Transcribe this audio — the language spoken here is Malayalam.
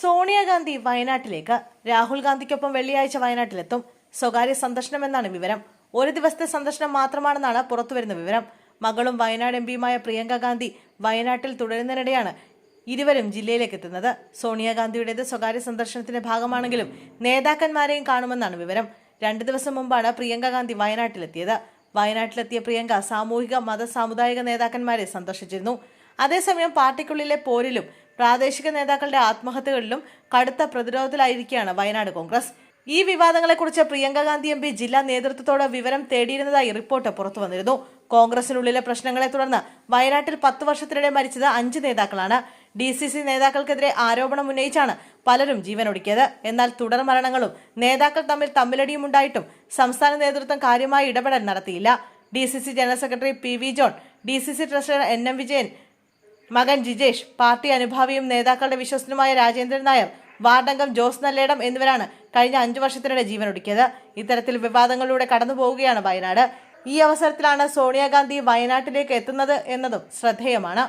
സോണിയാഗാന്ധി വയനാട്ടിലേക്ക് രാഹുൽ ഗാന്ധിക്കൊപ്പം വെള്ളിയാഴ്ച വയനാട്ടിലെത്തും. സ്വകാര്യ സന്ദർശനം എന്നാണ് വിവരം. ഒരു ദിവസത്തെ സന്ദർശനം മാത്രമാണെന്നാണ് പുറത്തുവരുന്ന വിവരം. മകളും വയനാട് എം പിയുമായ പ്രിയങ്ക ഗാന്ധി വയനാട്ടിൽ തുടരുന്നതിനിടെയാണ് ഇരുവരും ജില്ലയിലേക്ക് എത്തുന്നത് സോണിയാഗാന്ധിയുടേത് സ്വകാര്യ സന്ദർശനത്തിന്റെ ഭാഗമാണെങ്കിലും നേതാക്കന്മാരെയും കാണുമെന്നാണ് വിവരം. രണ്ടു ദിവസം മുമ്പാണ് പ്രിയങ്ക ഗാന്ധി വയനാട്ടിലെത്തിയത്. വയനാട്ടിലെത്തിയ പ്രിയങ്ക സാമൂഹിക മത സാമുദായിക നേതാക്കന്മാരെ സന്ദർശിച്ചിരുന്നു. അതേസമയം പാർട്ടിക്കുള്ളിലെ പോരിലും പ്രാദേശിക നേതാക്കളുടെ ആത്മഹത്യകളിലും കടുത്ത പ്രതിരോധത്തിലായിരിക്കുകയാണ് വയനാട് കോൺഗ്രസ്. ഈ വിവാദങ്ങളെക്കുറിച്ച് പ്രിയങ്ക ഗാന്ധി എം പി ജില്ലാ നേതൃത്വത്തോട് വിവരം തേടിയിരുന്നതായി റിപ്പോർട്ട് പുറത്തു വന്നിരുന്നു. കോൺഗ്രസിനുള്ളിലെ പ്രശ്നങ്ങളെ തുടർന്ന് വയനാട്ടിൽ പത്ത് വർഷത്തിനിടെ മരിച്ചത് അഞ്ച് നേതാക്കളാണ്. ഡി സി സി നേതാക്കൾക്കെതിരെ ആരോപണം ഉന്നയിച്ചാണ് പലരും ജീവനൊടുക്കിയത്. എന്നാൽ തുടർ മരണങ്ങളും നേതാക്കൾ തമ്മിൽ തമ്മിലടിയും ഉണ്ടായിട്ടും സംസ്ഥാന നേതൃത്വം കാര്യമായ ഇടപെടൽ നടത്തിയില്ല. D C C general secretary P V John D C C treasurer N M Vijayan മകൻ ജിജേഷ് പാർട്ടി അനുഭാവിയും നേതാക്കളുടെ വിശ്വസനുമായ രാജേന്ദ്രൻ നായർ വാർഡംഗം ജോസ് നല്ലേടം എന്നിവരാണ് കഴിഞ്ഞ അഞ്ചു വർഷത്തിനിടെ ജീവനൊടുക്കിയത്. ഇത്തരത്തിൽ വിവാദങ്ങളിലൂടെ കടന്നു പോവുകയാണ് വയനാട്. ഈ അവസരത്തിലാണ് സോണിയാഗാന്ധി വയനാട്ടിലേക്ക് എത്തുന്നത് എന്നതും ശ്രദ്ധേയമാണ്.